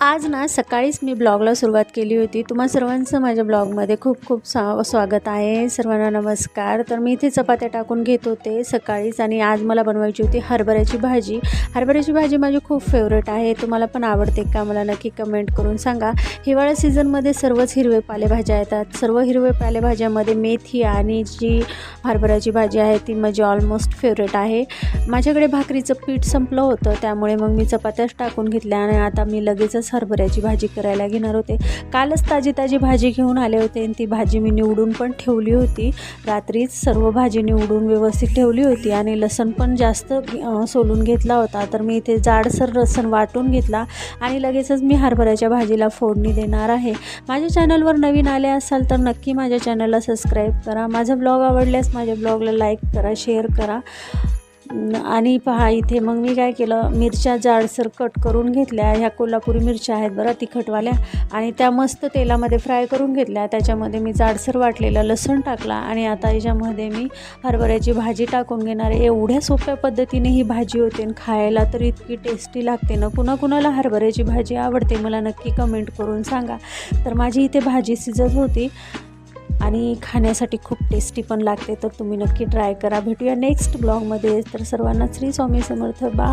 आज ना सकाळीच मी ब्लॉगला सुरुवात केली होती. तुम्हा सर्वांचं माझ्या ब्लॉगमध्ये खूप खूप सा स्वागत आहे. सर्वांना नमस्कार. तर मी इथे चपात्या टाकून घेत होते सकाळीच आणि आज मला बनवायची होती हरभऱ्याची भाजी. हरभऱ्याची भाजी माझी खूप फेवरेट आहे. तुम्हाला पण आवडते का मला नक्की कमेंट करून सांगा. हिवाळ्या सीझनमध्ये सर्वच हिरवे पालेभाज्या येतात. सर्व हिरवे पालेभाज्यामध्ये मेथी आणि जी हरभऱ्याची भाजी आहे ती माझी ऑलमोस्ट फेवरेट आहे. माझ्याकडे भाकरीचं पीठ संपलं होतं. त्यामुळे मग मी चपात्याच टाकून घेतल्या आणि आता मी लगेच लगेचच हरभऱ्याची भाजी करायला घेणार होते. कालच ताजी ताजी भाजी घेऊन आले होते आणि ती भाजी मी निवडून पण ठेवली होती. रात्रीच सर्व भाजी निवडून व्यवस्थित ठेवली होती आणि लसण पण जास्त सोलून घेतला होता. तर मी इथे जाडसर लसण वाटून घेतला आणि लगेचच मी हरभऱ्याच्या भाजीला फोडणी देणार आहे. माझ्या चॅनलवर नवीन आले असाल तर नक्की माझ्या चॅनलला सबस्क्राईब करा. माझा ब्लॉग आवडल्यास माझ्या ब्लॉगला लाईक करा शेअर करा. आणि पहा इथे मग मी काय केलं? मिरच्या जाडसर कट करून घेतल्या. ह्या कोल्हापुरी मिरच्या आहेत बरं तिखटवाल्या. आणि त्या मस्त तेलामध्ये फ्राय करून घेतल्या. त्याच्यामध्ये मी जाडसर वाटलेलं लसूण टाकला आणि आता याच्यामध्ये मी हरभऱ्याची भाजी टाकून घेणार आहे. एवढ्या सोप्या पद्धतीने ही भाजी होते आणि खायला तर इतकी टेस्टी लागते ना. कुणा कुणाला हरभऱ्याची भाजी आवडते मला नक्की कमेंट करून सांगा. तर माझी इथे भाजी सिजत होती. आणि खाण्यासाठी खूप टेस्टी पण लागते तर तुम्ही नक्की ट्राय करा. भेटूया नेक्स्ट ब्लॉगमध्ये तर सर्वांना श्री स्वामी समर्थ. बा